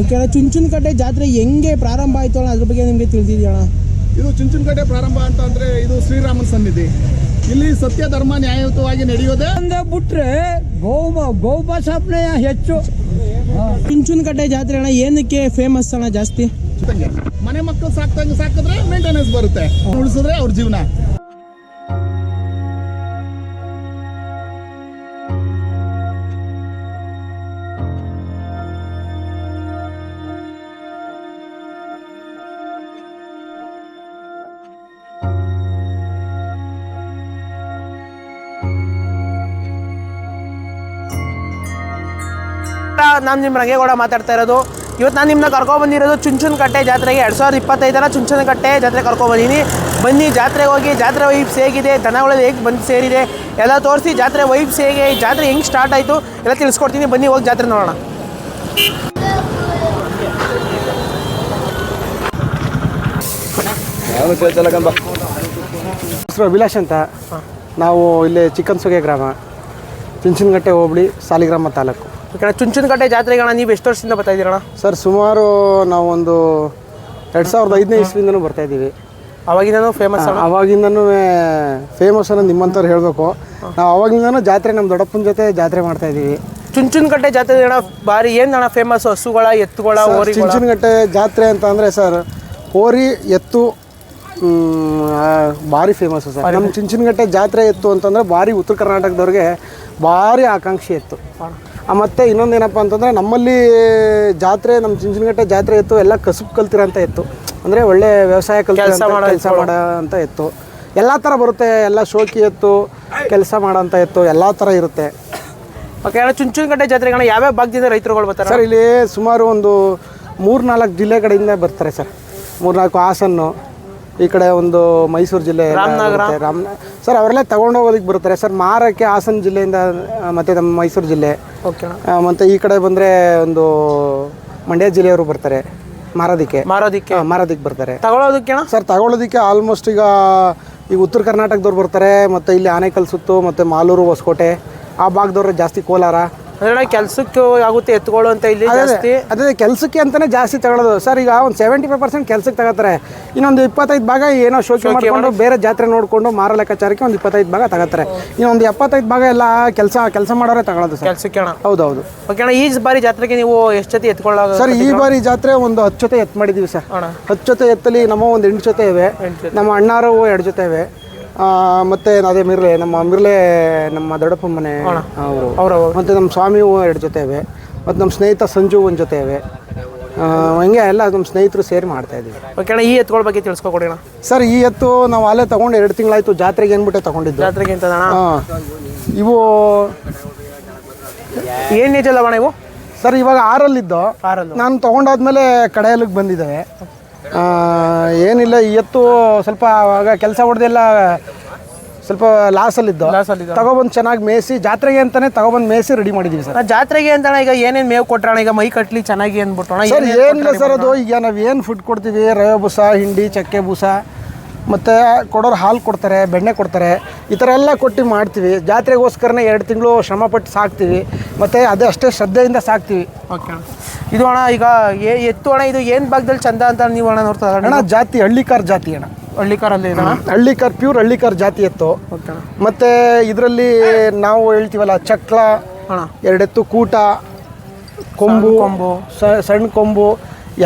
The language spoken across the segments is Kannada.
ಓಕೆ ಅಣ್ಣ ಚುಂಚನಕಟ್ಟೆ ಜಾತ್ರೆ ಹೆಂಗೆ ಪ್ರಾರಂಭ ಆಯಿತು ಅಣ್ಣ ಅದ್ರ ಬಗ್ಗೆ ನಿಮಗೆ ತಿಳಿದಿದೆಯಣ್ಣ ಇದು ಚುಂಚನಕಟ್ಟೆ ಪ್ರಾರಂಭ ಅಂತ ಅಂದರೆ ಇದು ಶ್ರೀರಾಮನ ಸನ್ನಿಧಿ. ಇಲ್ಲಿ ಸತ್ಯ ಧರ್ಮ ನ್ಯಾಯಯುತವಾಗಿ ನಡೆಯೋದೇ ಒಂದೇ ಬಿಟ್ರೆ ಗೋ ಗೋಪಾಸಪ್ನೆ ಹೆಚ್ಚು. ಚುಂಚನಕಟ್ಟೆ ಜಾತ್ರೆ ಅಣ್ಣ ಏನಕ್ಕೆ ಫೇಮಸ್ ಅಣ್ಣ ಜಾಸ್ತಿ? ಮನೆ ಮಕ್ಕಳು ಸಾಕ್ತಂಗೆ ಸಾಕಿದ್ರೆ ಮೇಂಟೆನೆನ್ಸ್ ಬರುತ್ತೆ. ಉಳಿಸಿದ್ರೆ ಅವ್ರ ಜೀವನ. ನಾನು ನಿಮ್ಮ ರಂಗೇಗೌಡ ಮಾತಾಡ್ತಾ ಇರೋದು. ಇವತ್ತು ನಾನು ನಿಮ್ಮನ್ನ ಕರ್ಕೊಬಂದಿರೋದು ಚುಂಚನಕಟ್ಟೆ ಜಾತ್ರೆಗೆ. ಎರಡು ಸಾವಿರದ ಇಪ್ಪತ್ತೈದರ ಚುಂಚನಕಟ್ಟೆ ಜಾತ್ರೆ ಕರ್ಕೊಬಂದಿನಿ ಬನ್ನಿ ಜಾತ್ರೆಗೆ ಹೋಗಿ ಜಾತ್ರೆ ವೈಬ್ಸ್ ಹೇಗಿದೆ ದನಗಳು ಹೇಗೆ ಬಂದು ಸೇರಿದೆ ಎಲ್ಲ ತೋರಿಸಿ ಜಾತ್ರೆ ವೈಬ್ಸ್ ಹೇಗೆ ಜಾತ್ರೆ ಹೆಂಗೆ ಸ್ಟಾರ್ಟ್ ಆಯಿತು ಎಲ್ಲ ತಿಳಿಸ್ಕೊಡ್ತೀನಿ. ಬನ್ನಿ ಹೋಗಿ ಜಾತ್ರೆ ನೋಡೋಣ. ಹೆಸರು ಅಭಿಲಾಷ್ ಅಂತ. ನಾವು ಇಲ್ಲಿ ಚಿಕ್ಕನ್ಸುಗೆ ಗ್ರಾಮ. ಚುಂಚನಗಟ್ಟೆ ಹೋಬಳಿ ಸಾಲಿಗ್ರಾಮ ತಾಲೂಕು. ಓಕೆ ಚುಂಚನಕಟ್ಟೆ ಜಾತ್ರೆಗೆ ಅಣ್ಣ ನೀವು ಎಷ್ಟು ವರ್ಷದಿಂದ ಬರ್ತಾ ಇದ್ದೀರಣ್ಣ? ಸರ್ ಸುಮಾರು ನಾವೊಂದು ಎರಡು ಸಾವಿರದ ಐದನೇ ಇಸ್ವಿಯಿಂದನೂ ಬರ್ತಾ ಇದ್ದೀವಿ. ಅವಾಗಿಂದನೂ ಫೇಮಸ್ ಅಣ್ಣ? ಅವಾಗಿಂದನೂ ಫೇಮಸ್ ಅನ್ನೋದು ನಿಮ್ಮಂಥವ್ರು ಹೇಳಬೇಕು. ನಾವು ಅವಾಗಿಂದನೂ ಜಾತ್ರೆ ನಮ್ಮ ದೊಡ್ಡಪ್ಪನ ಜೊತೆ ಜಾತ್ರೆ ಮಾಡ್ತಾ ಇದ್ದೀವಿ. ಚುಂಚುನಕಟ್ಟೆ ಜಾತ್ರೆ ಅಣ್ಣ ಭಾರಿ ಏನು ಅಣ್ಣ ಫೇಮಸ್ ಹಸುಗಳ ಎತ್ತುಗಳ ಹೋರಿ ಚುಂಚನಗಟ್ಟೆ ಜಾತ್ರೆ ಅಂತ ಅಂದರೆ ಸರ್ ಹೋರಿ ಎತ್ತು ಭಾರಿ ಫೇಮಸ್ಸು ಸರ್. ನಮ್ಮ ಚುಂಚನಗಟ್ಟೆ ಜಾತ್ರೆ ಎತ್ತು ಅಂತಂದರೆ ಭಾರಿ ಉತ್ತರ ಕರ್ನಾಟಕದವ್ರಿಗೆ ಭಾರಿ ಆಕಾಂಕ್ಷೆ ಎತ್ತು. ಆ, ಮತ್ತೆ ಇನ್ನೊಂದೇನಪ್ಪ ಅಂತಂದರೆ ನಮ್ಮಲ್ಲಿ ಜಾತ್ರೆ ನಮ್ಮ ಚುಂಚನಗಟ್ಟೆ ಜಾತ್ರೆ ಇತ್ತು ಎಲ್ಲ ಕಸುಬು ಅಂತ ಇತ್ತು. ಅಂದರೆ ಒಳ್ಳೆ ವ್ಯವಸಾಯ ಕಲ್ತಿರೋ ಕೆಲಸ ಮಾಡೋ ಅಂತ ಇತ್ತು. ಎಲ್ಲ ಥರ ಬರುತ್ತೆ ಎಲ್ಲ ಶೋಕಿ ಇತ್ತು ಕೆಲಸ ಮಾಡೋಂಥ ಇತ್ತು ಎಲ್ಲ ಥರ ಇರುತ್ತೆ. ಓಕೆ ಅಣ್ಣ ಚುಂಚನಕಟ್ಟೆ ಜಾತ್ರೆಗೆ ಅಣ್ಣ ಯಾವ್ಯಾವ ಭಾಗದಿಂದ ರೈತರುಗಳು ಬರ್ತಾರೆ? ಸರ್ ಇಲ್ಲಿ ಸುಮಾರು ಒಂದು ಮೂರ್ನಾಲ್ಕು ಜಿಲ್ಲೆ ಕಡೆಯಿಂದ ಬರ್ತಾರೆ ಸರ್. ಮೂರ್ನಾಲ್ಕು ಹಾಸನ್ನು. ಈ ಕಡೆ ಒಂದು ಮೈಸೂರು ಜಿಲ್ಲೆ ರಾಮನಗರ? ರಾಮ ಸರ್ ಅವರೆಲ್ಲ ತಗೊಂಡು ಹೋಗೋದಕ್ಕೆ ಬರ್ತಾರೆ ಸರ್ ಮಾರಕ್ಕೆ ಹಾಸನ ಜಿಲ್ಲೆಯಿಂದ ಮತ್ತು ನಮ್ಮ ಮೈಸೂರು ಜಿಲ್ಲೆ. ಓಕೆ. ಮತ್ತು ಈ ಕಡೆ ಬಂದರೆ ಒಂದು ಮಂಡ್ಯ ಜಿಲ್ಲೆಯವರು ಬರ್ತಾರೆ. ಮಾರೋದಕ್ಕೆ. ಮಾರೋದಿಕ್ಕೆ. ಮಾರೋದಿಕ್ಕೆ ಬರ್ತಾರೆ. ತಗೊಳ್ಳೋದಕ್ಕೆ ಸರ್ ತಗೊಳೋದಕ್ಕೆ ಆಲ್ಮೋಸ್ಟ್ ಈಗ ಈಗ ಉತ್ತರ ಕರ್ನಾಟಕದವ್ರು ಬರ್ತಾರೆ ಮತ್ತು ಇಲ್ಲಿ ಆನೇಕಲ್ ಸುತ್ತು ಮತ್ತು ಮಾಲೂರು ಹೊಸಕೋಟೆ ಆ ಭಾಗದವ್ರು ಜಾಸ್ತಿ ಕೋಲಾರ. ಅಂದ್ರೆ ಕೆಲ್ಸಕ್ಕೆ ಆಗುತ್ತೆ ಎತ್ಕೊಳ್ಳೋ ಅಂತ ಇಲ್ಲಿ ಜಾಸ್ತಿ. ಅದೇ ಕೆಲಸಕ್ಕೆ ಅಂತಾನೆ ಜಾಸ್ತಿ ತಗೊಳ್ಳೋದು ಸರ್ ಈಗ ಒಂದು ಸೆವೆಂಟಿ ಫೈವ್ ಪರ್ಸೆಂಟ್ ಕೆಲಸಕ್ಕೆ ತಗೋತಾರೆ. ಇನ್ನೊಂದು ಇಪ್ಪತ್ತೈದು ಭಾಗ ಏನೋ ಶೋಕಿ ಮಾಡ್ಕೊಂಡು ಬೇರೆ ಜಾತ್ರೆ ನೋಡಿಕೊಂಡು ಮಾರ ಲೆಕ್ಕಾಚಾರಕ್ಕೆ ಒಂದು ಇಪ್ಪತ್ತೈದು ಭಾಗ ತಗೋತಾರೆ. ಇನ್ನೊಂದು ಎಪ್ಪತ್ತೈದು ಭಾಗ ಎಲ್ಲ ಕೆಲಸ ಕೆಲಸ ಮಾಡೋರೆ ತಗೊಳ್ಳೋದು ಸರ್. ಕೆಲ್ಸಕ್ಕೆ ಅಣ್ಣ. ಹೌದೌದು. ಓಕೆ ಅಣ್ಣ ಈ ಬಾರಿ ಜಾತ್ರೆಗೆ ನೀವು ಎಷ್ಟು ಜೊತೆ ಎತ್ಕೊಳ್ಳೋದು ಸರ್ ಈ ಬಾರಿ ಜಾತ್ರೆ ಒಂದು ಹತ್ತು ಜೊತೆ ಎತ್ತು ಮಾಡಿದ್ದೀವಿ ಸರ್. ಹತ್ತು ಜೊತೆ ಎತ್ತಲ್ಲಿ ನಮ್ಮ ಒಂದು ಎಂಟು ಜೊತೆ ಇವೆ. ನಮ್ಮ ಅಣ್ಣಾರು ಎರಡು ಜೊತೆ ಇವೆ. ಮತ್ತೆ ಅದೇ ಮಿರ್ಲೆ ನಮ್ಮ ಮಿರ್ಲೆ ನಮ್ಮ ದೊಡ್ಡಪ್ಪ ಮನೆ ಅವರು. ಮತ್ತೆ ನಮ್ಮ ಸ್ವಾಮಿ ಎರಡು ಜೊತೆ ಇವೆ. ಮತ್ತು ನಮ್ಮ ಸ್ನೇಹಿತ ಸಂಜು ಒಂದು ಜೊತೆ ಇವೆ. ಹಂಗೆ ಎಲ್ಲ ನಮ್ಮ ಸ್ನೇಹಿತರು ಸೇರಿ ಮಾಡ್ತಾ ಇದ್ದೀವಿ. ಓಕೆ ಅಣ್ಣ ಈ ಎತ್ತುಗಳ ಬಗ್ಗೆ ತಿಳಿಸ್ಕೊಡಿ ಅಣ್ಣ. ಸರ್ ಈ ಎತ್ತು ನಾವು ಅಲ್ಲೇ ತಗೊಂಡು ಎರಡು ತಿಂಗಳಾಯ್ತು ಜಾತ್ರೆಗೆ ಏನ್ಬಿಟ್ಟೆ ತಗೊಂಡಿದ್ದು. ಜಾತ್ರೆಗೆ ಅಂತ ಅಣ್ಣ ಹಾಂ. ಇವು ಏನು ನಿಜಲ್ಲ ಅಣ್ಣ ಇವು? ಸರ್ ಇವಾಗ ಆರಲ್ಲಿದ್ದು. ಆರಲ್ಲಿ. ನಾನು ತಗೊಂಡಾದ್ಮೇಲೆ ಕಡೆಯಲ್ಲಿಗೆ ಬಂದಿದ್ದಾವೆ. ಏನಿಲ್ಲ ಈ ಎತ್ತು ಸ್ವಲ್ಪ ಆವಾಗ ಕೆಲಸ ಹೊಡೆದೆಲ್ಲ ಸ್ವಲ್ಪ ಲಾಸಲ್ಲಿದ್ದು ಲಾಸಲ್ಲಿದ್ದು. ತಗೊಬಂದು ಚೆನ್ನಾಗಿ ಮೇಸಿ ಜಾತ್ರೆಗೆ ಅಂತಾನೆ ತಗೊಬಂದು ಮೇಯಿಸಿ ರೆಡಿ ಮಾಡಿದ್ದೀವಿ ಸರ್. ಅಣ್ಣ ಜಾತ್ರೆಗೆ ಅಂತ ಅಣ್ಣ ಈಗ ಏನೇನು ಮೇವು ಕೊಟ್ರಣ ಈಗ ಮೈ ಕಟ್ಲಿ ಚೆನ್ನಾಗಿ ಅಂದ್ಬಿಟ್ಟು ಅಣ್ಣ ಸರ್ ಏನಿಲ್ಲ ಸರ್ ಅದು ಈಗ ನಾವು ಏನು ಫುಡ್ ಕೊಡ್ತೀವಿ ರವೆ ಬೂಸ ಹಿಂಡಿ ಚಕ್ಕೆ ಬೂಸ ಮತ್ತು ಕೊಡೋರು ಹಾಲು ಕೊಡ್ತಾರೆ ಬೆಣ್ಣೆ ಕೊಡ್ತಾರೆ ಈ ಥರ ಎಲ್ಲ ಕೊಟ್ಟು ಮಾಡ್ತೀವಿ. ಜಾತ್ರೆಗೋಸ್ಕರನೇ ಎರಡು ತಿಂಗಳು ಶ್ರಮಪಟ್ಟು ಸಾಕ್ತೀವಿ ಮತ್ತು ಅದೇ ಅಷ್ಟೇ ಶ್ರದ್ಧೆಯಿಂದ ಸಾಕ್ತೀವಿ. ಓಕೆ ಅಣ್ಣ. ಇದು ಅಣ್ಣ ಈಗ ಏ- ಎತ್ತು ಅಣ್ಣ ಇದು ಏನು ಭಾಗದಲ್ಲಿ ಚಂದ ಅಂತ ನೀವು ಅಣ್ಣ ನೋಡ್ತಾ ಅಣ್ಣ ಅಣ್ಣ ಜಾತಿ ಹಳ್ಳಿಕಾರ್ ಜಾತಿ ಅಣ್ಣ. ಹಳ್ಳಿಕಾರಲ್ಲಿ ಇದೆ ಅಣ್ಣ? ಹಳ್ಳಿಕಾರ್ ಪ್ಯೂರ್ ಹಳ್ಳಿಕಾರ್ ಜಾತಿ ಎತ್ತು. ಓಕೆ ಅಣ್ಣ. ಮತ್ತು ಇದರಲ್ಲಿ ನಾವು ಹೇಳ್ತೀವಲ್ಲ ಚಕ್ಲ ಅಣ್ಣ. ಎರಡೆತ್ತು ಕೂಟ ಕೊಂಬು ಕೊಂಬು. ಸ- ಸಣ್ಣ ಕೊಂಬು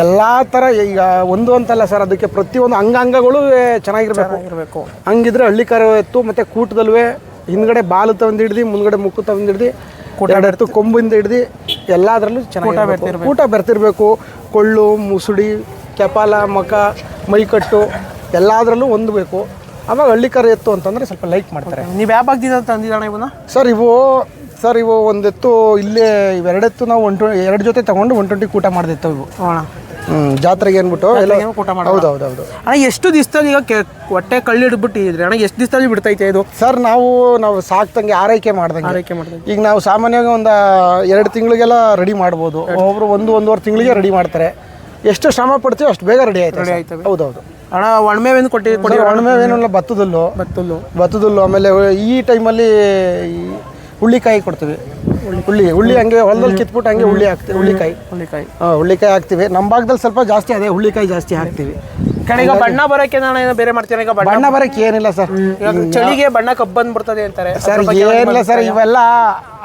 ಎಲ್ಲ ಥರ ಈಗ ಒಂದು ಅಂತಲ್ಲ ಸರ್ ಅದಕ್ಕೆ ಪ್ರತಿಯೊಂದು ಅಂಗಾಂಗಗಳು ಚೆನ್ನಾಗಿರ್ಬೇಕು. ಇರಬೇಕು ಹಂಗಿದ್ರೆ ಹಳ್ಳಿಕಾರ ಎತ್ತು ಮತ್ತು ಕೂಟದಲ್ವೇ ಹಿಂದ್ಗಡೆ ಬಾಲು ತಂದು ಹಿಡ್ದು ಮುಂದ್ಗಡೆ ಮುಕ್ಕು ತಂದು ಹಿಡ್ದು ಎರಡೆತ್ತು ಕೊಂಬಿಂದ ಹಿಡ್ದು ಎಲ್ಲದರಲ್ಲೂ ಚೆನ್ನಾಗಿ ಊಟ ಬೆರ್ತಿರ್ಬೇಕು. ಕೊಳ್ಳು ಮುಸುಡಿ ಕೆಪಾಲ ಮಕ ಮೈಕಟ್ಟು ಎಲ್ಲದರಲ್ಲೂ ಹೊಂದಬೇಕು. ಅವಾಗ ಕರೆ ಎತ್ತು ಅಂತಂದರೆ ಸ್ವಲ್ಪ ಲೈಕ್ ಮಾಡ್ತಾರೆ. ನೀವು ಯಾವ ಭಾಗದಿಂದ ತಂದಿದ್ದಣ್ಣ ಇವನ್ನ? ಸರ್ ಇವು ಸರ್ ಇವು ಒಂದೆತ್ತು ಇಲ್ಲೇ ಇವೆರಡೆತ್ತು ನಾವು ಒನ್ ಟ್ವೆ ಎರಡು ಜೊತೆ ತೊಗೊಂಡು ಒನ್ ಟ್ವೆಂಟಿ ಕೂಟ ಮಾಡ್ದಿತ್ತು ಇವು. ಜಾತ್ರೆಗೆ ಎಲ್ಲ ಕೂಟ. ಹೌದು ಹೌದು ಹೌದು ಅಣ್ಣ ಎಷ್ಟು ದಿವಸದಲ್ಲಿ ಈಗ ಕೆ- ಹೊಟ್ಟೆ ಕಳ್ಳಿ ಹಿಡ್ಬಿಟ್ಟಿದ್ರಿ ಅಣ್ಣ ಎಷ್ಟು ದಿವಸದಲ್ಲಿ ಬಿಡ್ತೈತೆ ಇದು? ಸರ್ ನಾವು ನಾವು ಸಾಕ್ತಂಗೆ ಆರೈಕೆ ಮಾಡ್ದಂಗೆ. ಆರೈಕೆ. ಈಗ ನಾವು ಸಾಮಾನ್ಯವಾಗಿ ಒಂದು ಎರಡು ತಿಂಗಳಿಗೆಲ್ಲ ರೆಡಿ ಮಾಡ್ಬೋದು. ಒಬ್ಬರು ಒಂದು ಒಂದೂವರೆ ತಿಂಗಳಿಗೆ ರೆಡಿ ಮಾಡ್ತಾರೆ. ಎಷ್ಟು ಶ್ರಮ ಪಡ್ತೀವಿ ಅಷ್ಟು ಬೇಗ ರೆಡಿ ಆಯ್ತು ರೆಡಿ ಆಯ್ತವೆ. ಹೌದು ಹೌದು ಅಣ್ಣ ಒಣಮೇವೇನು ಕೊಟ್ಟಿ ಕೊಡಿ ಒಣಮೆ ಏನಿಲ್ಲ ಭತ್ತದಲ್ಲು ಬತ್ತಲ್ಲು. ಭತ್ತದಲ್ಲು ಆಮೇಲೆ ಈ ಟೈಮಲ್ಲಿ ಹುಳ್ಳಿಕಾಯಿ ಕೊಡ್ತೀವಿ. ಹುಳ್ಳಿ ಹುಳ್ಳಿ ಹಂಗೆ ಹೊಲದಲ್ಲಿ ಕಿತ್ಬಿಟ್ಟು ಹಂಗೆ ಹುಳ್ಳಿ ಹಾಕ್ತೀವಿ ಹುಳ್ಳಿಕಾಯಿ. ಹುಳ್ಳಿಕಾಯಿ. ಹಾಂ ಹುಳ್ಳಿಕಾಯಿ ಹಾಕ್ತೀವಿ. ನಮ್ಮ ಭಾಗದಲ್ಲಿ ಸ್ವಲ್ಪ ಜಾಸ್ತಿ ಅದೇ ಹುಳ್ಳಿಕಾಯಿ ಜಾಸ್ತಿ ಹಾಕ್ತೀವಿ. ಈಗ ಬಣ್ಣ ಬರೋಕೆ ನಾನು ಏನೋ ಬೇರೆ ಮಾಡ್ತೀನಿ ಈಗ ಬಣ್ಣ ಬಣ್ಣ ಬರಕ್ಕೆ ಏನಿಲ್ಲ ಸರ್. ಇವಾಗ ಚಳಿಗೆ ಬಣ್ಣ ಕಬ್ಬು ಬಂದ್ಬಿಡ್ತದೆ ಅಂತಾರೆ. ಸರ್ ಏನಿಲ್ಲ ಸರ್ ಇವೆಲ್ಲ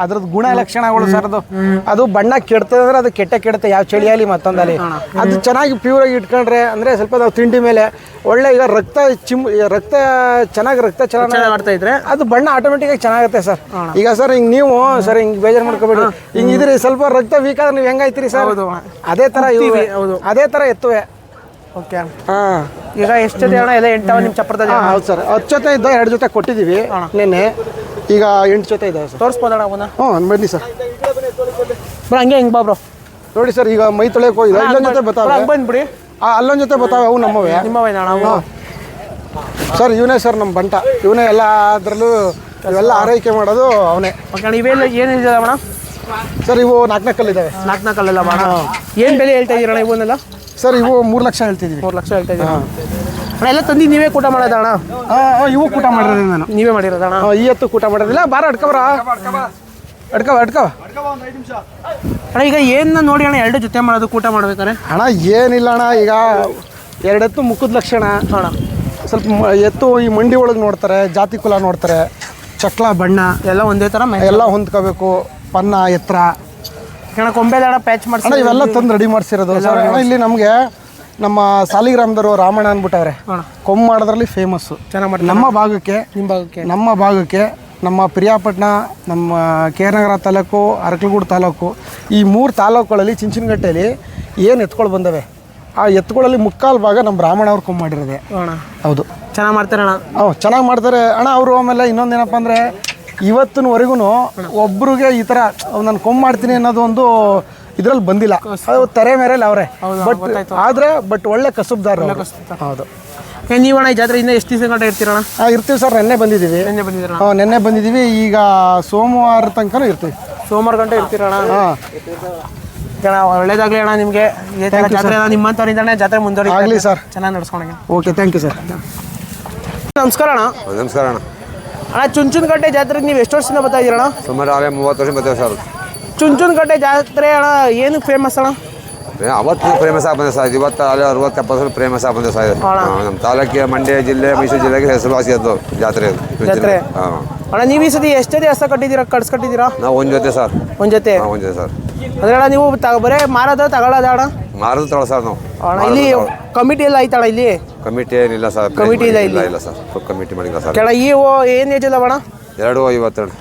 ಅದ್ರದ್ದು ಗುಣ ಲಕ್ಷಣಗಳು ಸರ್ ಅದು. ಅದು ಬಣ್ಣ ಕೆಡ್ತದೆ ಅಂದ್ರೆ ಅದು ಕೆಟ್ಟ ಕೆಡುತ್ತೆ ಯಾವ ಚಳಿಯಲ್ಲಿ ಮತ್ತೊಂದಲ್ಲಿ. ಅದು ಚೆನ್ನಾಗಿ ಪ್ಯೂರ್ ಆಗಿ ಇಟ್ಕೊಂಡ್ರೆ ಅಂದ್ರೆ ಸ್ವಲ್ಪ ನಾವು ತಿಂಡಿ ಮೇಲೆ ಒಳ್ಳೆ ಈಗ ರಕ್ತ ಚಿಮ್ ರಕ್ತ ಚೆನ್ನಾಗಿ ರಕ್ತ ಚೆನ್ನಾಗಿ ಚೆನ್ನಾಗಿ ಮಾಡ್ತಾ ಇದ್ರೆ? ಅದು ಬಣ್ಣ ಆಟೋಮೆಟಿಕ್ ಆಗಿ ಚೆನ್ನಾಗುತ್ತೆ ಸರ್. ಈಗ ಸರ್ ಹಿಂಗ್ ನೀವು ಸರ್ ಹಿಂಗ್ ಬೇಜಾರು ಮಾಡ್ಕೋಬೇಡಿ. ಹಿಂಗ್ ಇದ್ರಿ ಸ್ವಲ್ಪ ರಕ್ತ ವೀಕ್ ಆದ್ರೆ ನೀವು ಹೆಂಗಾಯ್ತೀರಿ ಸರ್. ಅದೇ ತರ ಇವು. ಅದೇ ತರ ಎತ್ತುವೆ. ಓಕೆ ಹಾ. ಈಗ ಎಷ್ಟು ಜೊತೆ ಅಣ್ಣ? ಎಲ್ಲ ಎಂಟವ ನಿಮ್ಮ ಚಪ್ಪರದಲ್ಲಿ ಹಾ, ಹೌದು ಸರ್. ಹತ್ತು ಜೊತೆ ಇದ್ದ ಎರಡು ಜೊತೆ ಕೊಟ್ಟಿದ್ದೀವಿ ನಿನ್ನೆ. ಈಗ ಎಂಟು ಜೊತೆ ಇದೆ ಸರ್. ತೋರಿಸ್ಬೋದಣ್ಣ ಅವನ್ನ? ಹ್ಞೂ ಬನ್ನಿ ಸರ್. ಬ್ರೋ ಹಂಗೆ ಹಿಂಗೆ ಬಾ ಬ್ರೋ. ನೋಡಿ ಸರ್ ಈಗ ಮೈ ತೊಳೆಯಕ್ಕೆ ಹೋಗಿದೆ. ಇಲ್ಲೊಂದು ಜೊತೆ ಬರ್ತಾವೆ. ಬಂದ್ಬಿಡಿ. ಆ, ಅಲ್ಲೊಂದು ಜೊತೆ ಬರ್ತಾವೆ ಅವು ನಮ್ಮವೇ. ನಿಮ್ಮವೇ ಅಣ್ಣ ಸರ್ ಇವನೇ ಸರ್ ನಮ್ಮ ಬಂಟ. ಇವನೇ ಎಲ್ಲ ಅದರಲ್ಲೂ ಇವೆಲ್ಲ ಆರೈಕೆ ಮಾಡೋದು ಅವನೇ. ಅಣ್ಣ ಇವೆಲ್ಲ ಏನಿದೆ ಅಣ್ಣ? ಸರ್ ಇವು ನಾಲ್ಕನೇ ಕಲ್ಲಿದ್ದಾವೆ ನಾಲ್ಕು ನಾಲ್ಕಲ್ಲೆಲ್ಲ ಬಾಣ ಏನು ಬೆಲೆ ಹೇಳ್ತಾ ಇದ್ದೀರಣ್ಣ ಇವನ್ನೆಲ್ಲ? ಸರ್ ಇವು ಮೂರು ಲಕ್ಷ ಹೇಳ್ತಿದ್ದೀವಿ ಮೂರು ಲಕ್ಷ ಹೇಳ್ತಾ ಇದ್ದೀರಾ? ಅಣ್ಣ ಎಲ್ಲ ತಂದು ನೀವೇ ಕೂಟ ಮಾಡೋದಣ್ಣ ಆ, ಇವು ಕೂಟ ಮಾಡಿರೋದ್ರಿ ನಾನು. ನೀವೇ ಮಾಡಿರೋದಣ್ಣ ಆ, ಈ ಎತ್ತು ಕೂಟ ಮಾಡೋದಿಲ್ಲ ಬಾರ ಅಡ್ಕವ್ರ ಅಡ್ಕವ ಅಡ್ಕವ ಅಣ್ಣ ಈಗ ಏನು ನೋಡಿ ಅಣ್ಣ ಎರಡು ಜೊತೆ ಮಾಡೋದು ಕೂಟ ಮಾಡ್ಬೇಕಾರೆ ಅಣ್ಣ ಏನಿಲ್ಲ ಅಣ್ಣ ಈಗ ಎರಡತ್ತು ಮುಖದ ಲಕ್ಷಣ ಅಣ್ಣ. ಸ್ವಲ್ಪ ಎತ್ತು ಈ ಮಂಡಿ ಒಳಗೆ ನೋಡ್ತಾರೆ ಜಾತಿ ಕುಲ ನೋಡ್ತಾರೆ ಚಕ್ಲ ಬಣ್ಣ ಎಲ್ಲ ಒಂದೇ ಥರ ಎಲ್ಲ ಹೊಂದ್ಕೋಬೇಕು. ಪನ್ನ ಎತ್ತರ. ಅಣ್ಣ ಕೊಂಬೆದಣ್ಣ ಪ್ಯಾಚ್ ಅಣ್ಣ ಇವೆಲ್ಲ ತಂದು ರೆಡಿ ಮಾಡಿಸಿರೋದು. ಅಣ್ಣ ಇಲ್ಲಿ ನಮಗೆ ನಮ್ಮ ಸಾಲಿಗ್ರಾಮದವರು ರಾಮಣ್ಣ ಅಂದ್ಬಿಟ್ಟವ್ರೆ. ಅಣ್ಣ ಕೊಮ್ಮು ಮಾಡೋದ್ರಲ್ಲಿ ಫೇಮಸ್ಸು ಚೆನ್ನಾಗಿ ಮಾಡ್ತಾರೆ. ನಮ್ಮ ಭಾಗಕ್ಕೆ ನಿಮ್ಮ ಭಾಗಕ್ಕೆ. ನಮ್ಮ ಭಾಗಕ್ಕೆ ನಮ್ಮ ಪ್ರಿಯಾಪಟ್ಟಣ ನಮ್ಮ ಕೆ ನಗರ ತಾಲೂಕು ಅರಕಲಗೂಡು ತಾಲೂಕು ಈ ಮೂರು ತಾಲೂಕುಗಳಲ್ಲಿ ಚಿಂಚನಗಟ್ಟೆಯಲ್ಲಿ ಏನು ಎತ್ಕೊಳ್ ಬಂದವೆ? ಆ ಎತ್ತುಗಳಲ್ಲಿ ಮುಕ್ಕಾಲು ಭಾಗ ನಮ್ಮ ರಾಮಣ್ಣ ಅವ್ರು ಕೊಮ್ಮು ಮಾಡಿರೋದೆ. ಹೌದು? ಚೆನ್ನಾಗಿ ಮಾಡ್ತಾರೆ ಅಣ್ಣ ಹ್ಞೂ ಚೆನ್ನಾಗಿ ಮಾಡ್ತಾರೆ. ಅಣ್ಣ ಅವರು ಆಮೇಲೆ ಇನ್ನೊಂದೇನಪ್ಪ ಅಂದರೆ ಇವತ್ತಿನವರೆಗೂ ಒಬ್ರಿಗೆ ಈ ಥರ ನಾನು ಕೊಮ್ ಮಾಡ್ತೀನಿ ಅನ್ನೋದು ಒಂದು ಇದ್ರಲ್ಲಿ ಬಂದಿಲ್ಲ. ಅದು ತೆರೆ ಮೇರೆಲ್ಲ ಅವರೇ. ಬಟ್ ಆದರೆ ಬಟ್ ಒಳ್ಳೆ ಕಸುಬ್ದಾರ ಹೌದು. ಏ ನೀವು ಅಣ್ಣ ಈ ಜಾತ್ರೆ ಇನ್ನ ಎಷ್ಟು ದಿವಸ ಗಂಟೆ ಇರ್ತೀರಣ್ಣ? ಹಾಂ ಇರ್ತೀವಿ ಸರ್ ನೆನ್ನೆ ಬಂದಿದ್ದೀವಿ. ನಿನ್ನೆ ಹಾಂ ನೆನ್ನೆ ಬಂದಿದ್ದೀವಿ. ಈಗ ಸೋಮವಾರ ತನಕನೂ ಇರ್ತೀವಿ. ಸೋಮವಾರ ಗಂಟೆ ಇರ್ತೀರಣ್ಣ? ಹಾಂ. ಅಣ್ಣ ಒಳ್ಳೇದಾಗ್ಲಿ ಅಣ್ಣ ನಿಮಗೆ. ಜಾತ್ರೆ ನಿಮ್ಮಂಥವ್ರಿಂದನೇ ಜಾತ್ರೆ ಮುಂದುವರಿ ಆಗಲಿ ಸರ್ ಚೆನ್ನಾಗಿ ನಡ್ಸ್ಕೊಂಡಂಗೆ ಓಕೆ ಥ್ಯಾಂಕ್ ಯು ಸರ್ ನಮಸ್ಕಾರ ಅಣ್ಣ. ನಮಸ್ಕಾರ ಅಣ್ಣ. ಅಣ್ಣ ಚುಂಚುನಕಟ್ಟೆ ಜಾತ್ರೆಗೆ ನೀವು ಎಷ್ಟು ವರ್ಷದಿಂದ ಬರ್ತಾ ಇದ್ದೀರಣ್ಣ ಸುಮಾರು ಆಗಲೇ ಮೂವತ್ತು ವರ್ಷ ಬರ್ತೇವೆ ಸರ್. ಚುಂಚುನಕಟ್ಟೆ ಜಾತ್ರೆ ಅಣ್ಣ ಏನಕ್ಕೆ ಫೇಮಸ್ ಅಣ್ಣ? ಅವತ್ತು ಫೇಮಸ್ ಆಗಿ ಬಂದೆ ಸರ್. ಇವತ್ತು ಅಲ್ಲಿ ಅರವತ್ತು ಎಪ್ಪತ್ತು ವರ್ಷ ಫೇಮಸ್ ಆಗಿ ಬಂದೆ ಸರ್. ನಮ್ಮ ತಾಲೂಕಿಗೆ ಮಂಡ್ಯ ಜಿಲ್ಲೆ ಮೈಸೂರು ಜಿಲ್ಲೆಗೆ ಹೆಸರುವಾಸಿ ಅದು ಜಾತ್ರೆ ಅದು. ಜಾತ್ರೆ? ಹಾಂ. ಅಣ್ಣ ನೀವು ಈ ಸತಿ ಎಷ್ಟೇ ದಿವಸ ಕಟ್ಟಿದ್ದೀರಾ ಕಡ್ಸ್ ಕಟ್ಟಿದ್ದೀರಾ? ನಾವು ಒಂದು ಜೊತೆ ಸರ್. ಒಂದು ಜೊತೆ? ಒಂದು ಜೊತೆ ಸರ್. ಅಂದ್ರೆ ಅಣ್ಣ ನೀವು ತ ಬರೇ ಮಾರೋದ ತಗೊಳ್ಳೋದ ಅಣ್ಣ? ತಗೊಳ ಸರ್ ನಾವು. ಅಣ್ಣ ಇಲ್ಲಿ ಕಮಿಟಿ ಎಲ್ಲ ಐತಾಳ ಇಲ್ಲಿ? ಕಮಿಟಿ ಏನಿಲ್ಲ ಸರ್ ಕಮಿಟಿ ಇಲ್ಲ ಇಲ್ಲ ಇಲ್ಲಿ? ಸರ್. ಕಮಿಟಿ ಮಾಡಿಲ್ಲ ಸರ್. ಕೆಳ ಈ ಓ ಏನು ಏಜ್ ಇಲ್ಲ ಅಣ್ಣ ಎರಡು ಐವತ್ತೆರಡು.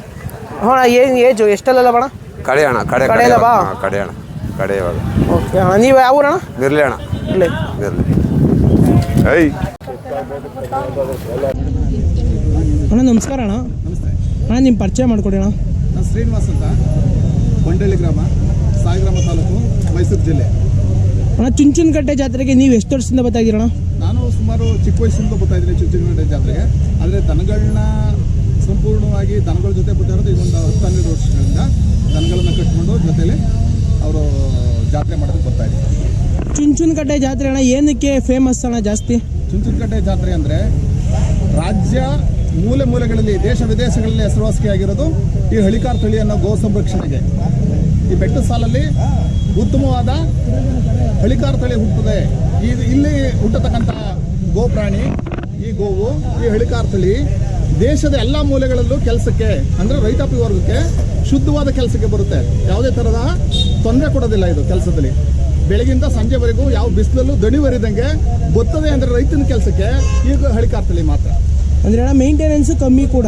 ಅಣ್ಣ ಏನು ಏಜು ಎಷ್ಟಲ್ಲ ಅಣ್ಣ ಕಡೆ ಅಣ್ಣ ಕಡೆ ಕಡೆ ಕಡೆ ಇಲ್ಲ ಬಾ? ಹಾಂ, ಕಡೆ ಅಣ್ಣ ಕಡೆ ಇವಾಗ. ಓಕೆ ಅಣ್ಣ ನೀವು ಯಾವ ಊರಣ್ಣ? ಮಿರ್ಲಿ ಅಣ್ಣ. ಇಲ್ಲಿ ಮಿರ್ಲಿ ಐ ಅಣ್ಣ ನಮಸ್ಕಾರ ಅಣ್ಣ. ನಮಸ್ತೆ ಅಣ್ಣ ನಿಮ್ಮ ಪರಿಚಯ ಮಾಡಿಕೊಡಿ ಅಣ್ಣ. ನಾನು ಶ್ರೀನಿವಾಸ್ ಅಂತ. ಕೊಂಡಳ್ಳಿ ಗ್ರಾಮ ಸಾಯಿಗ್ರಾಮ ತಾಲೂಕು ಮೈಸೂರು ಜಿಲ್ಲೆ. ಅಣ್ಣ ಚುಂಚುನಕಟ್ಟೆ ಜಾತ್ರೆಗೆ ನೀವು ಎಷ್ಟು ವರ್ಷದಿಂದ ಬರ್ತಾ ಇದ್ದೀರಣ್ಣ? ನಾನು ಸುಮಾರು ಚಿಕ್ಕ ವಯಸ್ಸಿಂದ ಬರ್ತಾ ಇದ್ದೀನಿ ಚುಂಚನಗಡ್ಡೆ ಜಾತ್ರೆಗೆ. ಆದರೆ ದನಗಳನ್ನ ಸಂಪೂರ್ಣವಾಗಿ ದನಗಳ ಜೊತೆ ಬಿಟ್ಟಿರೋದು ಇದೊಂದು ಹತ್ತು ಹನ್ನೆರಡು ವರ್ಷಗಳಿಂದ. ದನಗಳನ್ನು ಕಟ್ಕೊಂಡು ಜೊತೆಯಲ್ಲಿ ಅವರು ಜಾತ್ರೆ ಮಾಡೋದಕ್ಕೆ ಬರ್ತಾ ಇದ್ದೀನಿ ಚುಂಚುನಕಟ್ಟೆ ಜಾತ್ರೆ ಅಣ್ಣ ಏನಕ್ಕೆ ಫೇಮಸ್ ಅಣ್ಣ ಜಾಸ್ತಿ? ಚುಂಚುನಕಟ್ಟೆ ಜಾತ್ರೆ ಅಂದರೆ ರಾಜ್ಯ ಮೂಲೆ ಮೂಲೆಗಳಲ್ಲಿ ದೇಶ ವಿದೇಶಗಳಲ್ಲಿ ಹೆಸರುವಾಸಿಯಾಗಿರೋದು ಈ ಹಳಿಕಾರ್ ತಳಿ ಅನ್ನೋ ಗೋ ಸಂರಕ್ಷಣೆಗೆ. ಈ ಬೆಟ್ಟದ ಸಾಲಲ್ಲಿ ಉತ್ತಮವಾದ ಹಳಿಕಾರ್ ತಳಿ ಹುಟ್ಟುತ್ತದೆ. ಈ ಇಲ್ಲಿ ಹುಟ್ಟತಕ್ಕಂಥ ಗೋಪ್ರಾಣಿ, ಈ ಗೋವು, ಈ ಹಳಿಕಾರ್ ತಳಿ ದೇಶದ ಎಲ್ಲ ಮೂಲೆಗಳಲ್ಲೂ ಕೆಲಸಕ್ಕೆ, ಅಂದರೆ ರೈತಾಪಿ ವರ್ಗಕ್ಕೆ ಶುದ್ಧವಾದ ಕೆಲಸಕ್ಕೆ ಬರುತ್ತೆ. ಯಾವುದೇ ಥರದ ತೊಂದರೆ ಕೊಡೋದಿಲ್ಲ ಇದು ಕೆಲಸದಲ್ಲಿ. ಬೆಳಗಿಂದ ಸಂಜೆವರೆಗೂ ಯಾವ ಬಿಸಿಲಲ್ಲೂ ದಣಿವರಿದಂಗೆ ಗೊತ್ತದೆ ಅಂದರೆ ರೈತನ ಕೆಲಸಕ್ಕೆ ಈಗ ಹಳಿಕಾರ್ ತಳಿ ಮಾತ್ರ. ಅಂದ್ರೆ ಮೇಂಟೆನೆನ್ಸ್ ಕಮ್ಮಿ ಕೂಡ.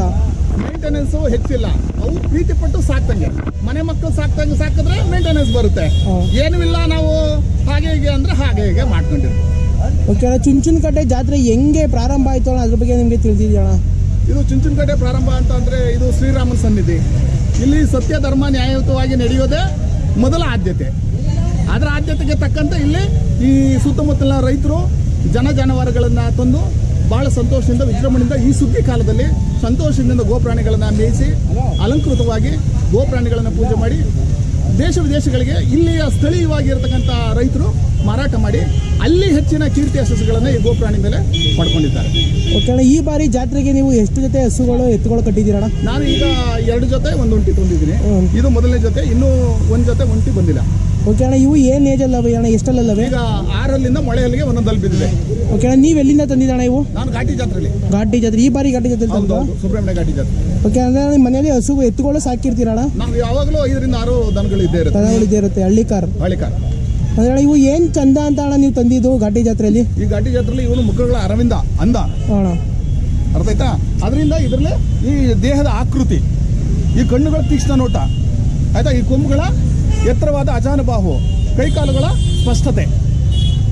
ಮೇಂಟೆನೆನ್ಸು ಹೆಚ್ಚಿಲ್ಲ. ಅವು ಪ್ರೀತಿ ಪಟ್ಟು ಸಾಕ್ತಂಗೆ. ಮನೆ ಮಕ್ಕಳು ಸಾಕ್ತಂಗೆ ಸಾಕಿದ್ರೆ ಮೇಂಟೆನೆನ್ಸ್ ಬರುತ್ತೆ. ಏನೂ ಇಲ್ಲ ನಾವು ಹಾಗೆ ಹೀಗೆ ಅಂದರೆ ಹಾಗೆ ಹೀಗೆ ಮಾಡ್ಕೊಂಡಿರ್ತೀವಿ. ಓಕೆ ಅಣ್ಣ ಚುಂಚುನಕಟ್ಟೆ ಜಾತ್ರೆ ಹೆಂಗೆ ಪ್ರಾರಂಭ ಆಯಿತು ಅಣ್ಣ? ಅದ್ರ ಬಗ್ಗೆ ನಿಮಗೆ ತಿಳಿದಿದೆಯಾ ಅಣ್ಣ? ಇದು ಚುಂಚನಕಟ್ಟೆ ಪ್ರಾರಂಭ ಅಂತ ಅಂದರೆ ಇದು ಶ್ರೀರಾಮನ ಸನ್ನಿಧಿ. ಇಲ್ಲಿ ಸತ್ಯ ಧರ್ಮ ನ್ಯಾಯಯುತವಾಗಿ ನಡೆಯೋದೇ ಮೊದಲ ಆದ್ಯತೆ. ಅದರ ಆದ್ಯತೆಗೆ ತಕ್ಕಂತೆ ಇಲ್ಲಿ ಈ ಸುತ್ತಮುತ್ತಲಿನ ರೈತರು ಜನ ಜಾನುವಾರುಗಳನ್ನು ತಂದು ಭಾಳ ಸಂತೋಷದಿಂದ ವಿಜೃಂಭಣೆಯಿಂದ ಈ ಸುಗ್ಗಿ ಕಾಲದಲ್ಲಿ ಸಂತೋಷದಿಂದ ಗೋಪ್ರಾಣಿಗಳನ್ನು ಮೇಯಿಸಿ ಅಲಂಕೃತವಾಗಿ ಗೋಪ್ರಾಣಿಗಳನ್ನು ಪೂಜೆ ಮಾಡಿ ದೇಶ ವಿದೇಶಗಳಿಗೆ ಇಲ್ಲಿಯ ಸ್ಥಳೀಯವಾಗಿರ್ತಕ್ಕಂಥ ರೈತರು ಮಾರಾಟ ಮಾಡಿ ಅಲ್ಲಿ ಹೆಚ್ಚಿನ ಕೀರ್ತಿ ಯಶಸ್ಸುಗಳನ್ನು ಈ ಗೋಪ್ರಾಣಿ ಮೇಲೆ ಪಡ್ಕೊಂಡಿದ್ದಾರೆ. ಓಕೆ ಈ ಬಾರಿ ಜಾತ್ರೆಗೆ ನೀವು ಎಷ್ಟು ಜೊತೆ ಹಸುಗಳು ಎತ್ತುಗಳು ಕಟ್ಟಿದ್ದೀರಣ್ಣ? ನಾನು ಈಗ ಎರಡು ಜೊತೆ ಒಂದು ಒಂಟಿ ತಂದಿದ್ದೀನಿ. ಇದು ಮೊದಲನೇ ಜೊತೆ ಇನ್ನೂ ಒಂದು ಜೊತೆ ಒಂಟಿ ಬಂದಿಲ್ಲ. ಓಕೆ ಅಣ್ಣ ಇವು ಏನು ಏಜಲ್ಲವೆ ಅಣ್ಣ? ಎಷ್ಟಲ್ಲವೆ ಈಗ ಆರಲ್ಲಿಂದ ಮಳೆಯಲ್ಲಿಗೆ ಒಂದೊಂದಲ್ಲಿ ಬಿದ್ದಿದೆ. ಓಕೆ ಅಣ್ಣ ನೀವು ಎಲ್ಲಿಂದ ತಂದಿದ್ದಣ್ಣ ಇವು? ನಾನು ಘಾಟಿ ಜಾತ್ರೆಯಲ್ಲಿ. ಘಾಟಿ ಜಾತ್ರೆ ಈ ಬಾರಿ ಘಾಟಿ ಜಾತ್ರೆ ತಂದ ಸುಬ್ರಹ್ಮಣ್ಯ ಘಾಟಿ ಜಾತ್ರೆ. ಓಕೆ ಅಂದರೆ ನಿಮ್ಮ ಮನೆಯಲ್ಲಿ ಹಸು ಎತ್ತುಗಳು ಸಾಕಿರ್ತೀರಣ್ಣ ನಾವು ಯಾವಾಗಲೂ ಐದರಿಂದ ಆರು ದನಗಳು ಇದ್ದೇ ಇರುತ್ತೆ. ಇದ್ದೇ ಇರುತ್ತೆ ಹಳ್ಳಿ ಕಾರ್ ಹಳಿಕಾರ ಅಂದ್ರೆ ಅಣ್ಣ ಇವು ಏನು ಚಂದ ಅಂತ ಅಣ್ಣ ನೀವು ತಂದಿದ್ದು ಘಾಟಿ ಜಾತ್ರೆಯಲ್ಲಿ? ಈ ಘಾಟಿ ಜಾತ್ರೆಯಲ್ಲಿ ಇವನು ಮುಖಗಳ ಅರವಿಂದ ಅಂದ. ಅಣ್ಣ? ಅರ್ಥ ಆಯ್ತಾ? ಅದರಿಂದ ಇದರಲ್ಲಿ ಈ ದೇಹದ ಆಕೃತಿ ಈ ಕಣ್ಣುಗಳ ತೀಕ್ಷ್ಣ ನೋಟ ಆಯ್ತಾ? ಈ ಕೊಂಬುಗಳ ಎತ್ತರವಾದ ಅಜಾನುಬಾಹು ಕೈಕಾಲುಗಳ ಸ್ಪಷ್ಟತೆ.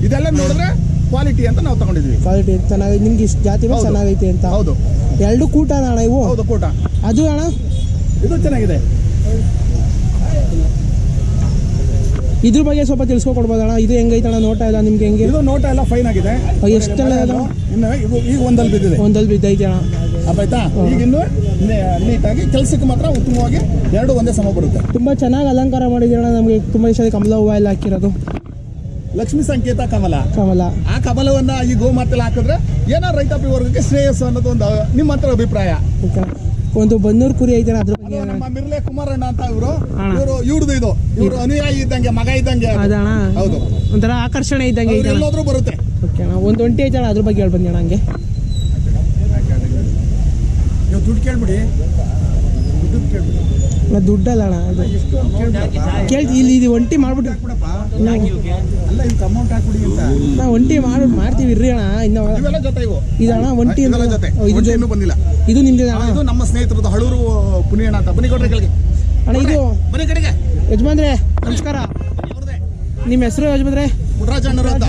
ಇದೆಲ್ಲ ನೋಡಿದ್ರೆ ಕ್ವಾಲಿಟಿ ಅಂತ ನಾವು ತಗೊಂಡಿದ್ವಿ ಕ್ವಾಲಿಟಿ ಚೆನ್ನಾಗಿ ನಿಮ್ಗೆ ಇಷ್ಟು ಜಾತಿ ಮೇಲೆ. ಚೆನ್ನಾಗೈತೆ ಅಂತ. ಹೌದು. ಎರಡು ಕೂಟ ಅಣ್ಣ ಇವು? ಹೌದು ಕೂಟ. ಅದು ಅಣ್ಣ? ಇದು ಚೆನ್ನಾಗಿದೆ. ಇದ್ರ ಬಗ್ಗೆ ಸ್ವಲ್ಪ ತಿಳ್ಸ್ಕೊಡ್ಬೋದು ಅಣ್ಣ ಇದು ಹೆಂಗೈತೆ ಅಣ್ಣ? ನೋಟ ಇಲ್ಲ ನಿಮ್ಗೆ ಹೆಂಗೆ? ಇದು ನೋಟ ಎಲ್ಲ ಫೈನ್ ಆಗಿದೆ. ಎಷ್ಟು ಇನ್ನು ಈಗ ಒಂದಲ್ಲಿ ಬಿದ್ದಿದೆ. ಒಂದಲ್ಲಿ ಬಿದ್ದೈತೆ ಅಣ್ಣ. ಆಯ್ತಾ? ಈಗ ಇನ್ನು ನೀಟಾಗಿ ಕೆಲಸಕ್ಕೆ ಮಾತ್ರ ಉತ್ತಮವಾಗಿ ಎರಡು ಒಂದೇ ಸಮ ಬರುತ್ತೆ. ತುಂಬಾ ಚೆನ್ನಾಗಿ ಅಲಂಕಾರ ಮಾಡಿದ್ದೀರ ಅಣ್ಣ ನಮಗೆ ತುಂಬಾ ಇಷ್ಟ ಕಮಲ ಹೂವ ಎಲ್ಲ ಹಾಕಿರೋದು. ಲಕ್ಷ್ಮಿ ಸಂಕೇತ ಕಮಲ. ಕಮಲ. ಆ ಕಮಲವನ್ನ ಈ ಗೋಮಾತೆಲ್ಲ ಹಾಕಿದ್ರೆ ಏನೋ ರೈತಾಪಿ ವರ್ಗಕ್ಕೆ ಶ್ರೇಯಸ್ಸು ಅನ್ನೋದು ಒಂದು ನಿಮ್ಮ ಹತ್ರ ಅಭಿಪ್ರಾಯ. ಒಂದು ಬನ್ನೂರು ಕುರಿ ಐತೆ ಅದ್ರ ಅದು ಬಗ್ಗೆ ನಮ್ಮ ಮಿರ್ಲೆ ಕುಮಾರಣ್ಣ ಅಂತ ಇವರು. ಇವರು ಇವ್ರದ್ದು ಇದು. ಇವರು ಅನುಯಾಯಿ ಇದ್ದಂಗೆ ಮಗ ಇದ್ದಂಗೆ ಅದು. ಅದಣ್ಣ. ಹೌದು. ಒಂಥರ ಆಕರ್ಷಣೆ ಇದ್ದಂಗೆ ಎಲ್ಲೋದ್ರೂ ಬರುತ್ತೆ. ಓಕೆ ಅಣ್ಣ ಒಂದು ಒಂಟಿ ಐತೆ ಅದ್ರ ಬಗ್ಗೆ ಹೇಳ್ಬಂದಿ ಅಣ್ಣ ಹಂಗೆ ನೀವು ದುಡ್ಡು ಕೇಳ್ಬಿಡಿ. ದುಡ್ಡು ಕೇಳ್ಬಿಡಿ. ದುಡ್ಡಲ್ಲ ಅಣ್ಣ ಕೇಳ್ತಿ ಇಲ್ಲಿ ಇದು ಒಂಟಿ ಮಾಡ್ಬಿಟ್ಟು. ಅಲ್ಲ ಇದಕ್ಕೆ ಅಮೌಂಟ್ ಹಾಕ್ಬಿಡಿ ಅಂತ. ನಾವು ಒಂಟಿ ಮಾಡಿ ಮಾಡ್ತೀವಿ ಇರ್ರಿ ಅಣ್ಣ ಇನ್ನ ಇವೆಲ್ಲ ಜೊತೆ ಇವು. ಇದು ಅಣ್ಣ ಒಂಟಿ ಇವೆಲ್ಲ ಜೊತೆ. ಇದು ಒಂಟಿ ಇನ್ನೂ ಬಂದಿಲ್ಲ. ಇದು ನಿಮ್ದು ಅಣ್ಣ. ಇದು ನಮ್ಮ ಸ್ನೇಹಿತರದ್ದು ಹಳೂರು ಪುನಿಯಣ್ಣ ಅಂತ. ಬನ್ನಿ ಕೊಡ್ರಿ ಕೆಳಗೆ. ಅಣ್ಣ ಇದು ಬನ್ನಿ ಕಡೆಗೆ. ಯಜಮಾನ್ರೆ ನಮಸ್ಕಾರ. ನಿಮ್ಮ ಹೆಸರು ಯಜಮಾನ್ರೆ? ಪುಟ್ರಾಜ ಅಣ್ಣರು ಅಂತ.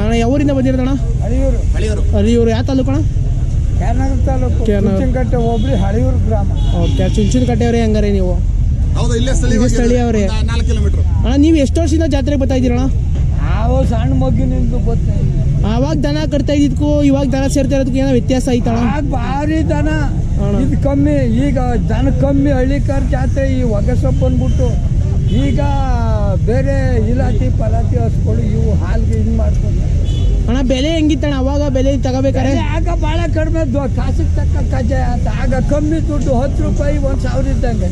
ಅಣ್ಣ ಯಾವೂರಿಂದ ಬಂದಿರೋದಣ್ಣ ಹಳಿಯೂರು. ಹಳಿಯವರು ಅರಿಯೂರು ಯಾವ ತಾಲೂಕು ಅಣ್ಣ ಕ್ಯಾನಗರ ತಾಲೂಕು ಕ್ಯಾನಗರ. ಕುಂಚಿನಕಟ್ಟೆ ಹೋಬಳಿ ಹಳಿಯೂರು ಗ್ರಾಮ. ಓಕೆ ಚುಂಚುನ ಕಟ್ಟೆಯವ್ರೆ ಹಂಗಾರೆ ನೀವು? ಹೌದು ಇಲ್ಲೇ ಇಲ್ಲೇ ಸ್ಥಳೀಯವ್ರೇ. ಸ್ಥಳೀಯ ನಾಲ್ಕು ಕಿಲೋಮೀಟರ್. ಅಣ್ಣ ನೀವು ಎಷ್ಟು ವರ್ಷದಿಂದ ಜಾತ್ರೆಗೆ ಬರ್ತಾ ಇದ್ದೀರಣ್ಣ? ನಾವು ಸಣ್ಣ ಮಗುನಿಂದ ಗೊತ್ತಾಯಿಲ್ಲ ಆವಾಗ ದನ ಕಟ್ತಾ ಇದ್ದಿದ್ಕು ಇವಾಗ ದನ ಸೇರ್ತಾ ಇರೋದಕ್ಕೂ ಏನೋ ವ್ಯತ್ಯಾಸ ಐತಣ್ಣ ಆಗ ಭಾರಿ ದನ. ಅಣ್ಣ. ಇದು ಕಮ್ಮಿ ಈಗ ದನ ಕಮ್ಮಿ ಹಳ್ಳಿಕಾರ ಜಾತ್ರೆ ಈ ಹೊಗೆಸೊಪ್ಪು ಬಂದ್ಬಿಟ್ಟು ಈಗ ಬೇರೆ ಇಲಾತಿ ಪಲಾತಿ ಹಸ್ಗಳು ಇವು ಹಾಲ್ಗೆ ಇದು ಮಾಡ್ಕೊಂಡು ಅಣ್ಣ ಬೆಲೆ ಹೆಂಗಿತ್ತಣ್ಣ ಅವಾಗ ಬೆಲೆ ತಗೋಬೇಕಾರೆ? ಆಗ ಭಾಳ ಕಡಿಮೆ ಕಾಸಿಗೆ ತಕ್ಕ ಕಜ್ಜಾಯ ಅಂತ. ಆಗ ಕಮ್ಮಿ ದುಡ್ಡು ಹತ್ತು ರೂಪಾಯಿ ಒಂದು ಸಾವಿರ ಇದ್ದಂಗೆ.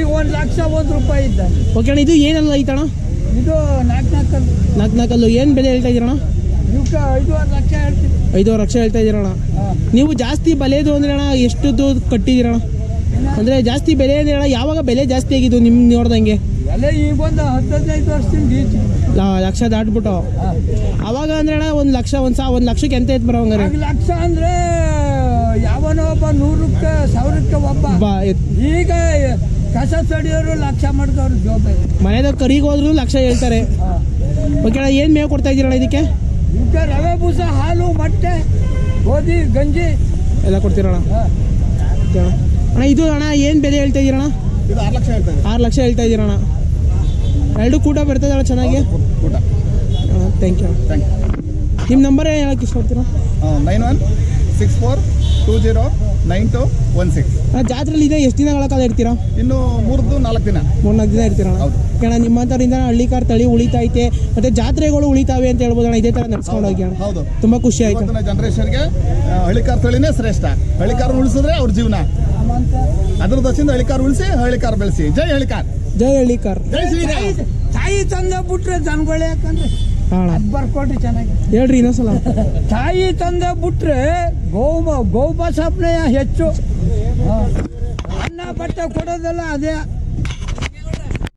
ಈಗ ಒಂದು ಲಕ್ಷ ಒಂದು ರೂಪಾಯಿ ಇದ್ದಂಗೆ. ಓಕೆ ಅಣ್ಣ ಇದು ಏನಲ್ಲ ಐತಣ್ಣ ಇದು ನಾಲ್ಕು ನಾಲ್ಕು ನಾಲ್ಕು ನಾಲ್ಕಲ್ಲು ಏನು ಬೆಲೆ ಹೇಳ್ತಾ ಇದ್ದೀರಣ್ಣ ಇವಕ್ಕೆ ಐದೂವರೆ ಲಕ್ಷ ಹೇಳ್ತೀವಿ ಐದೂವರೆ ಲಕ್ಷ ಹೇಳ್ತಾ ಇದ್ದೀರಣ್ಣ ನೀವು ಜಾಸ್ತಿ ಬೆಲೆದು ಅಂದ್ರೆ ಅಣ್ಣ ಎಷ್ಟು ಕಟ್ಟಿದ್ದೀರಣ್ಣ ಅಂದರೆ ಜಾಸ್ತಿ ಬೆಲೆ ಅಂದ್ರೆ ಅಣ್ಣ ಯಾವಾಗ ಬೆಲೆ ಜಾಸ್ತಿ ಆಗಿದ್ದು ನಿಮ್ಮ ನೋಡ್ದಂಗೆ? ಎಲ್ಲ ಈಗ ಒಂದು ಹತ್ತು ಹದಿನೈದು ವರ್ಷದಿಂದ ಈಚೆ. ಲ- ಲಕ್ಷ ದಾಟ್ಬಿಟ್ಟು. ಅವಾಗ ಅಂದ್ರೆ ಅಣ್ಣ ಒಂದು ಲಕ್ಷ ಒಂದು ಸಾ ಒಂದು ಲಕ್ಷಕ್ಕೆ ಎಂತ ಐತೆ ಬರೋ ಹಂಗಾರೆ ಆಗ ಲಕ್ಷ ಅಂದ್ರೆ ಯಾವನೋ ಒಬ್ಬ ನೂರಕ್ಕೆ ಸಾವಿರಕ್ಕೆ ಒಬ್ಬ. ಬಾ ಎತ್- ಈಗ ಕಸ ಸಡಿಯೋರು ಲಕ್ಷ ಮಾಡಿದವ್ರು ಜೋಬೆ. ಮನೆದಾಗ ಕರಿಗೆ ಹೋದ್ರು ಲಕ್ಷ ಹೇಳ್ತಾರೆ. ಓಕೆ ಅಣ್ಣ ಏನು ಮೇವು ಕೊಡ್ತಾ ಇದ್ದೀರಣ್ಣ ಇದಕ್ಕೆ? ಇವಕ್ಕೆ ರವೆ ಬೂಸ ಹಾಲು ಮೊಟ್ಟೆ ಗೋಧಿ ಗಂಜಿ. ಎಲ್ಲ ಕೊಡ್ತೀರಣ್ಣ? ಹಾಂ. ಓಕೆ ಅಣ್ಣ ಅಣ್ಣ ಇದು ಅಣ್ಣ ಏನು ಬೆಲೆ ಹೇಳ್ತಾ ಇದ್ದೀರಣ್ಣ? ಇದು ಆರು ಲಕ್ಷ ಹೇಳ್ತಾ ಇದೆ ಆರು ಲಕ್ಷ ಹೇಳ್ತಾ ಇದ್ದೀರಣ್ಣ. ಎರಡು ಕೂಟ ಬರ್ತದೆ ಚೆನ್ನಾಗಿ? ಊಟ ಥ್ಯಾಂಕ್ ಯು ಥ್ಯಾಂಕ್ ನಿಮ್ಮ ನಂಬರ್ ಹೇಳಕ್ಕೆ ಇಷ್ಟಪಡ್ತೀರಾ? You nine one six four two zero nine two one six ಜಾತ್ರೆಯಲ್ಲಿ ಜಾತ್ರೆಲಿ ಇದೆ ಎಷ್ಟು ದಿನಗಳ ಕಾಲ ಇರ್ತೀರಾ? ಇನ್ನು ಮೂರ್ದು ನಾಲ್ಕು ದಿನ. ಮೂರ್ನಾಲ್ಕು ದಿನ ಇರ್ತೀರಾ. ಅಣ್ಣ ನಿಮ್ಮಂಥವ್ರಿಂದ ಹಳ್ಳಿ ಕಾರ್ ತಳಿ ಉಳಿತೈತೆ ಮತ್ತೆ ಜಾತ್ರೆಗಳು ಉಳಿತಾವೆ ಅಂತ ಹೇಳ್ಬೋದು ಅಣ್ಣ ಇದೇ ಥರ ನಡ್ಸ್ಕೊಂಡು ಹೋಗಿ ಅಣ್ಣ. ಹೌದು. ತುಂಬ ಖುಷಿ ಆಯ್ತು. ಜನರೇಷನ್ಗೆ ಜನರೇಷನ್ಗೆ ಹಳ್ಳಿಕಾರ್ ತಳಿನೇ ಶ್ರೇಷ್ಠ. ಹಳ್ಳಿಕಾರ ಉಳಿಸಿದ್ರೆ ಅವ್ರ ಜೀವನ. ಅದ್ರ ದಸಿಂದ ಹಳಿಕಾರ ಉಳಿಸಿ ಹಳಿಕಾರ ಬೆಳೆಸಿ. ಜೈ ಹಳಿಕಾರ್ ಜೈ ಹಳಿಕಾರ ಕಾರ್ ಜೈ ಶ್ರೀರಾಮ್. ತಾಯಿ ತಂದ ಬಿಟ್ರೆ ಜನಗಳೇ ಯಾಕಂದ್ರೆ? ಬರ್ಕೊಡ್ರಿ ಬರ್ಕೊಟ್ರಿ ಚೆನ್ನಾಗಿ ಹೇಳ್ರಿ ಇನ್ನೊಂದ್ಸಲ. ತಾಯಿ ತಂದೆ ಬಿಟ್ರೆ ಗೌ ಗೌ ಬಸಪ್ಪನೇ ಹೆಚ್ಚು. ಅನ್ನ ಬಟ್ಟೆ ಕೊಡೋದೆಲ್ಲ ಅದೇ.